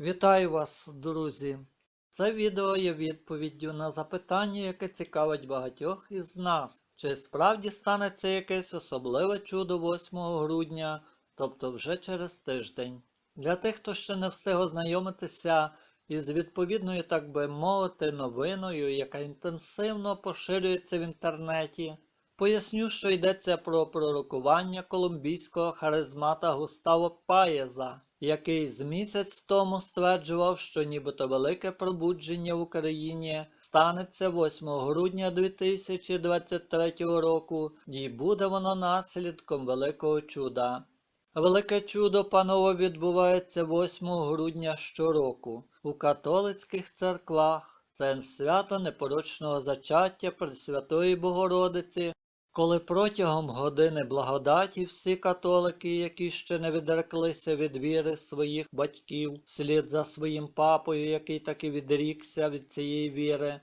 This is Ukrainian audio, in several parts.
Вітаю вас, друзі! Це відео є відповіддю на запитання, яке цікавить багатьох із нас. Чи справді станеться якесь особливе чудо 8 грудня, тобто вже через тиждень? Для тих, хто ще не встиг ознайомитися із відповідною, так би мовити, новиною, яка інтенсивно поширюється в інтернеті, поясню, що йдеться про пророкування колумбійського харизмата Густаво Паєза, який з місяць тому стверджував, що нібито велике пробудження в Україні станеться 8 грудня 2023 року, і буде воно наслідком великого чуда. Велике чудо, панове, відбувається 8 грудня щороку у католицьких церквах. Це свято непорочного зачаття Пресвятої Богородиці, коли протягом години благодаті всі католики, які ще не відреклися від віри своїх батьків, вслід за своїм папою, який таки відрікся від цієї віри,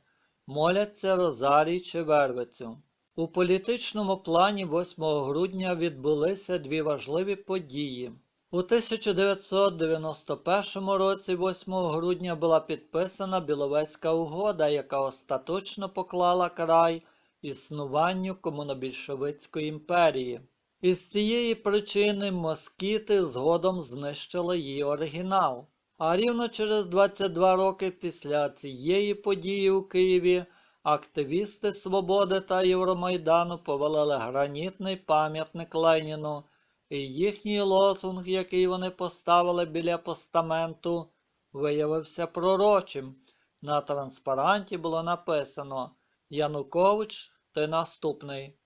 моляться Розарій чи Вервицю. У політичному плані 8 грудня відбулися дві важливі події. У 1991 році, 8 грудня, була підписана Біловезька угода, яка остаточно поклала край існуванню комунобільшовицької імперії. Із цієї причини москіти згодом знищили її оригінал. А рівно через 22 роки після цієї події у Києві активісти Свободи та Євромайдану повалили гранітний пам'ятник Леніну, і їхній лозунг, який вони поставили біля постаменту, виявився пророчим. На транспаранті було написано Янукович, ти наступний.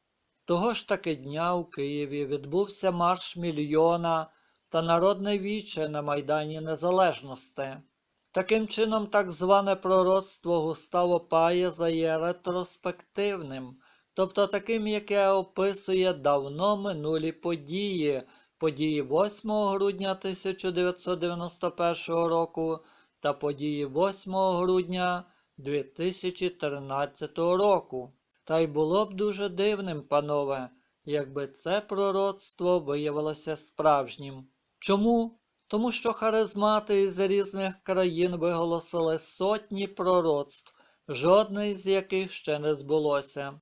Того ж таки дня у Києві відбувся марш мільйона та народне віче на Майдані Незалежності. Таким чином, так зване пророцтво Густаво Паєза є ретроспективним, тобто таким, яке описує давно минулі події, події 8 грудня 1991 року та події 8 грудня 2013 року. Та й було б дуже дивним, панове, якби це пророцтво виявилося справжнім. Чому? Тому що харизмати із різних країн виголосили сотні пророцтв, жодне з яких ще не збулося.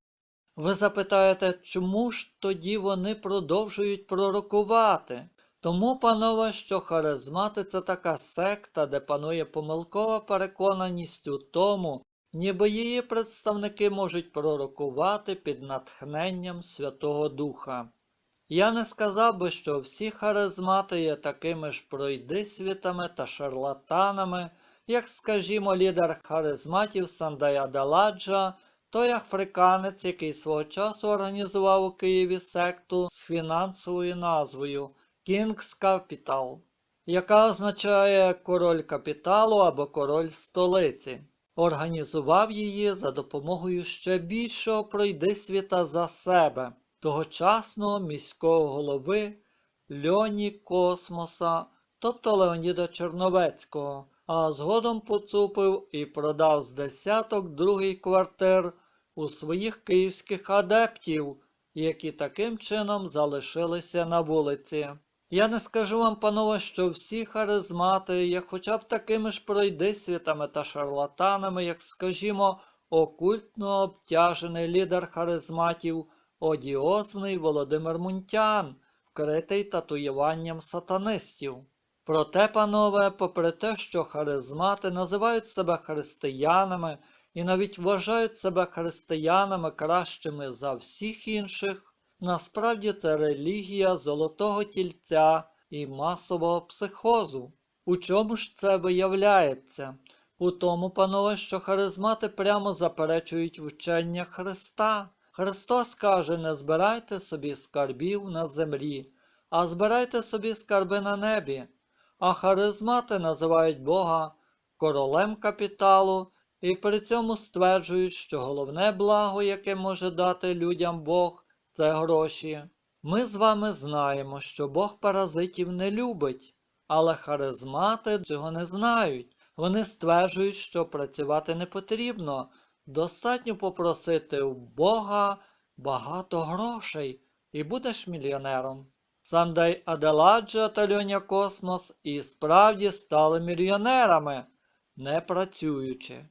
Ви запитаєте, чому ж тоді вони продовжують пророкувати? Тому, панове, що харизмати це така секта, де панує помилкова переконаність у тому, ніби її представники можуть пророкувати під натхненням Святого Духа. Я не сказав би, що всі харизмати є такими ж пройдисвітами та шарлатанами, як, скажімо, лідер харизматів Сандая Даладжа, той африканець, який свого часу організував у Києві секту з фінансовою назвою King's Capital, яка означає король капіталу або король столиці. Організував її за допомогою ще більшого пройдисвіта за себе тогочасного міського голови Льоні Космоса, тобто Леоніда Черновецького, а згодом поцупив і продав з десяток другий квартир у своїх київських адептів, які таким чином залишилися на вулиці. Я не скажу вам, панове, що всі харизмати є хоча б такими ж пройдисвітами та шарлатанами, як, скажімо, окультно обтяжений лідер харизматів одіозний Володимир Мунтян, вкритий татуюванням сатанистів. Проте, панове, попри те, що харизмати називають себе християнами і навіть вважають себе християнами кращими за всіх інших, насправді це релігія золотого тільця і масового психозу. У чому ж це виявляється? У тому, панове, що харизмати прямо заперечують вчення Христа. Христос каже, не збирайте собі скарбів на землі, а збирайте собі скарби на небі. А харизмати називають Бога королем капіталу і при цьому стверджують, що головне благо, яке може дати людям Бог, це гроші. Ми з вами знаємо, що Бог паразитів не любить, але харизмати цього не знають. Вони стверджують, що працювати не потрібно. Достатньо попросити у Бога багато грошей і будеш мільйонером. Сандей Аделаджо та Льоня Космос і справді стали мільйонерами, не працюючи.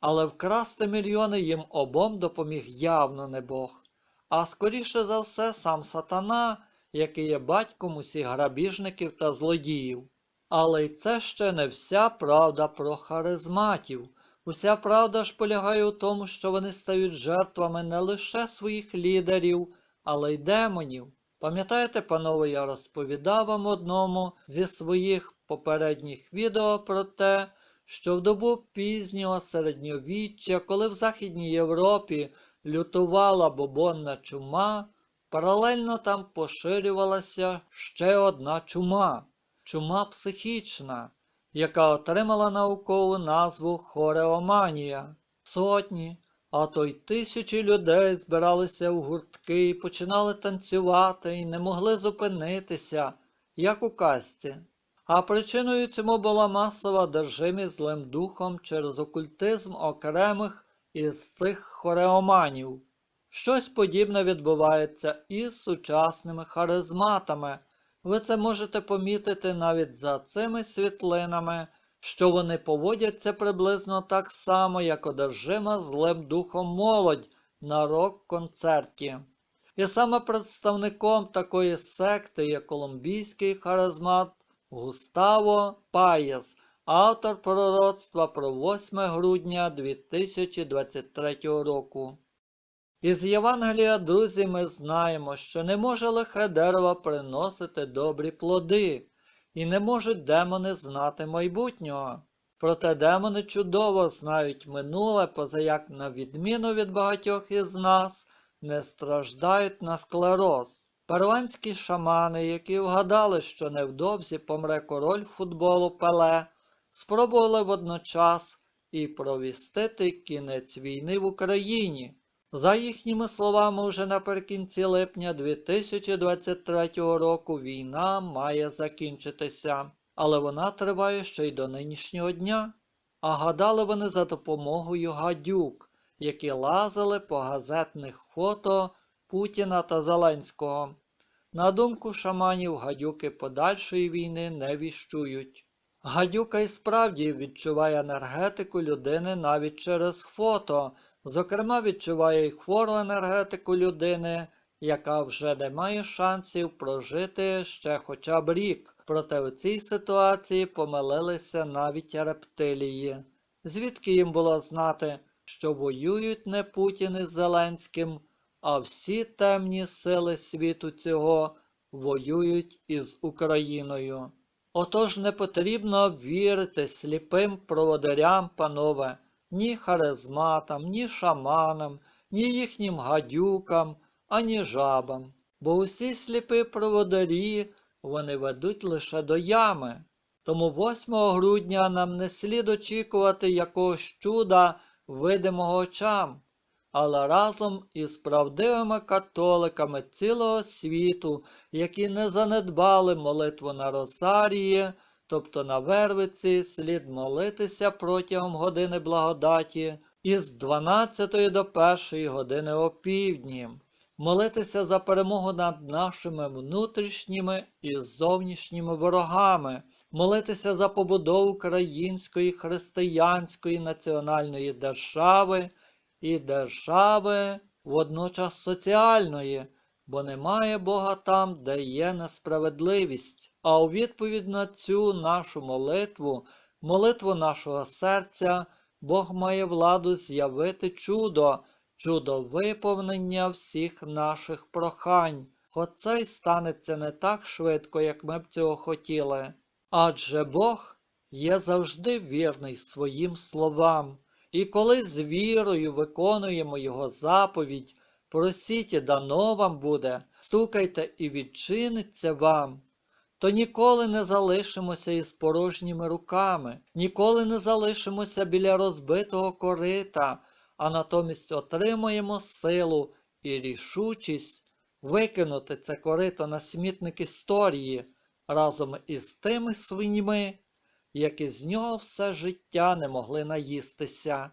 Але вкрасти мільйони їм обом допоміг явно не Бог, а скоріше за все сам сатана, який є батьком усіх грабіжників та злодіїв. Але й це ще не вся правда про харизматів. Уся правда ж полягає у тому, що вони стають жертвами не лише своїх лідерів, але й демонів. Пам'ятаєте, панове, я розповідав вам одному зі своїх попередніх відео про те, що в добу пізнього середньовіччя, коли в Західній Європі лютувала бобонна чума, паралельно там поширювалася ще одна чума чума психічна, яка отримала наукову назву хореоманія. Сотні, а то й тисячі людей збиралися в гуртки і починали танцювати і не могли зупинитися, як у казці. А причиною цьому була масова одержимість злим духом через окультизм окремих із цих хореоманів. Щось подібне відбувається і з сучасними харизматами. Ви це можете помітити навіть за цими світлинами, що вони поводяться приблизно так само, як одержима злим духом молодь на рок-концерті. І саме представником такої секти є колумбійський харизмат Густаво Паєс, автор пророцтва про 8 грудня 2023 року. Із Євангелія, друзі, ми знаємо, що не може лихе дерево приносити добрі плоди, і не можуть демони знати майбутнього. Проте демони чудово знають минуле, позаяк, на відміну від багатьох із нас, не страждають на склероз. Перуанські шамани, які вгадали, що невдовзі помре король футболу Пеле, спробували водночас і провістити кінець війни в Україні. За їхніми словами, уже наприкінці липня 2023 року війна має закінчитися, але вона триває ще й до нинішнього дня. А гадали вони за допомогою гадюк, які лазили по газетних фото Путіна та Зеленського. На думку шаманів, гадюки подальшої війни не віщують. Гадюка і справді відчуває енергетику людини навіть через фото. Зокрема, відчуває й хвору енергетику людини, яка вже не має шансів прожити ще хоча б рік. Проте у цій ситуації помилилися навіть рептилії. Звідки їм було знати, що воюють не Путін із Зеленським, а всі темні сили світу цього воюють із Україною. Отож не потрібно вірити сліпим проводарям, панове ні харизматам, ні шаманам, ні їхнім гадюкам, ані жабам. Бо усі сліпі проводарі вони ведуть лише до ями. Тому 8 грудня нам не слід очікувати якогось чуда видимого очам, але разом із правдивими католиками цілого світу, які не занедбали молитву на Розарії, тобто на Вервиці слід молитися протягом години благодаті із 12 до 1 години опівдні, молитися за перемогу над нашими внутрішніми і зовнішніми ворогами, молитися за побудову української християнської національної держави і держави водночас соціальної бо немає Бога там, де є несправедливість. А у відповідь на цю нашу молитву, молитву нашого серця, Бог має владу з'явити чудо, чудо виповнення всіх наших прохань. Хоч це й станеться не так швидко, як ми б цього хотіли. Адже Бог є завжди вірний своїм словам, і коли з вірою виконуємо Його заповідь, Просіть дано вам буде, стукайте і відчиниться вам, то ніколи не залишимося із порожніми руками, ніколи не залишимося біля розбитого корита, а натомість отримаємо силу і рішучість викинути це корито на смітник історії разом із тими свиньми, які з нього все життя не могли наїстися.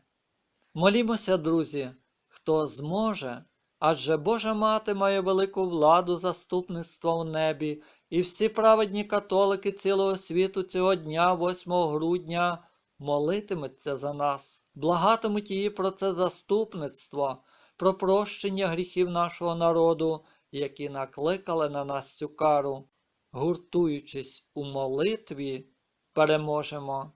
Молімося, друзі, хто зможе Адже Божа Мати має велику владу заступництва в небі, і всі праведні католики цілого світу цього дня, 8 грудня, молитимуться за нас, благатимуть її про це заступництво, про прощення гріхів нашого народу, які накликали на нас цю кару. Гуртуючись у молитві, paramoçama